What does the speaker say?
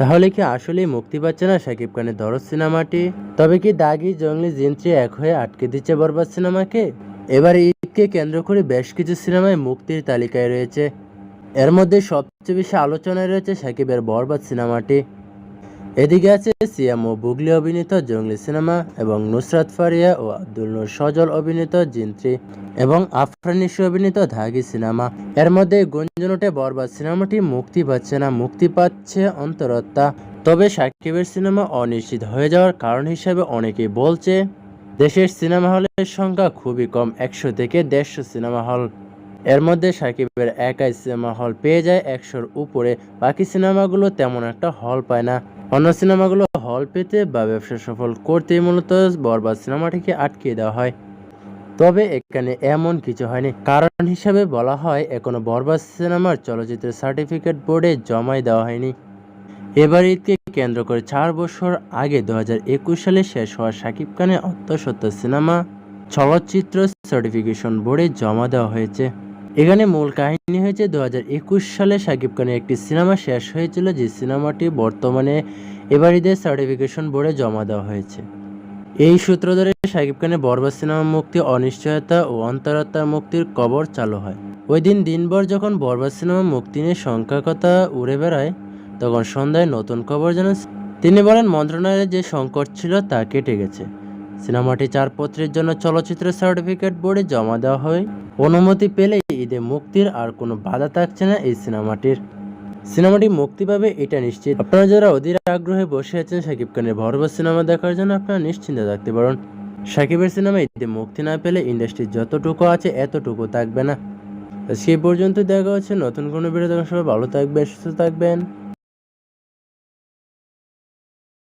তাহলে কি আসলেই মুক্তি পাচ্ছে না শাকিব খানের দরদ সিনেমাটি? তবে কি দাগি জঙ্গলি জিন্ত্রি এক হয়ে আটকে দিচ্ছে বরবাদ সিনেমাকে? এবার ঈদকে কেন্দ্র করে বেশ কিছু সিনেমায় মুক্তির তালিকায় রয়েছে। এর মধ্যে সবচেয়ে বেশি আলোচনায় রয়েছে সাকিবের বরবাদ সিনেমাটি। এদিকে আছে সিয়াম ও বুগলি অভিনীত জঙ্গলি সিনেমা এবং নুসরাত ফারিয়া ও আব্দুল নূর সজল অভিনীত জিন্ত্রি এবং আফরানিসি অভিনীত ধাগি সিনেমা। এর মধ্যে গুঞ্জন ওঠে বরবাদ সিনেমাটি, মুক্তি পাচ্ছে না, মুক্তি পাচ্ছে অন্তরত্ত্বা তবে সাকিবের সিনেমা অনিশ্চিত হয়ে যাওয়ার কারণ হিসেবে অনেকেই বলছে, দেশের সিনেমা হলের সংখ্যা খুবই কম, একশো থেকে দেড়শো সিনেমা হল। এর মধ্যে সাকিবের একাই সিনেমা হল পেয়ে যায় একশোর উপরে, বাকি সিনেমাগুলো তেমন একটা হল পায় না। অন্য সিনেমাগুলো হল পেতে বা ব্যবসা সফল করতেই মূলত বরবাদ সিনেমাটিকে আটকে দেওয়া হয়। তবে এখানে এমন কিছু হয়নি। কারণ হিসাবে বলা হয়, এখনও বরবাদ সিনেমার চলচ্চিত্রের সার্টিফিকেট বোর্ডে জমাই দেওয়া হয়নি। এবার ঈদকে কেন্দ্র করে চার বছর আগে দু হাজার একুশ সালে শেষ হওয়া শাকিব খানের অত্যসত্য সিনেমা চলচ্চিত্র সার্টিফিকেশন বোর্ডে জমা দেওয়া হয়েছে। এখানে মূল কাহিনী হয়েছে দু হাজার একুশ সালে শাকিব খানের একটি সিনেমা শেষ হয়েছিল, যে সিনেমাটি বর্তমানে এবার ঈদের সার্টিফিকেশন বোর্ডে জমা দেওয়া হয়েছে। এই সূত্র ধরে শাকিব খানের বরবাদ সিনেমা মুক্তি, অনিশ্চয়তা ও অন্তরাত্মার মুক্তির কবর চালু হয়। ওই দিন দিনভর যখন বরবাদ সিনেমা মুক্তি নিয়ে কথা উড়ে বেড়ায়, তখন সন্ধ্যায় নতুন খবর জানান তিনি বলেন মন্ত্রণালয়ের যে সংকট ছিল তা কেটে গেছে। সিনেমাটি চারপত্রের জন্য চলচ্চিত্র সার্টিফিকেট বোর্ডে জমা দেওয়া হয়। অনুমতি পেলে ঈদে মুক্তির আর কোনো বাধা থাকছে না এই সিনেমাটির। সিনেমাটি মুক্তি পাবে, এটা নিশ্চিত। আপনারা যারা অধীর আগ্রহে বসে আছেন শাকিব খানের ভরবাস সিনেমা দেখার জন্য আপনারা নিশ্চিন্তে থাকতে পারেন। শাকিবের সিনেমা ঈদে মুক্তি না পেলে ইন্ডাস্ট্রি যতটুকু আছে, এতটুকু থাকবে না। সেই পর্যন্ত দেখা হচ্ছে নতুন কোনো দেখার সবাই ভালো থাকবেন, সুস্থ থাকবেন।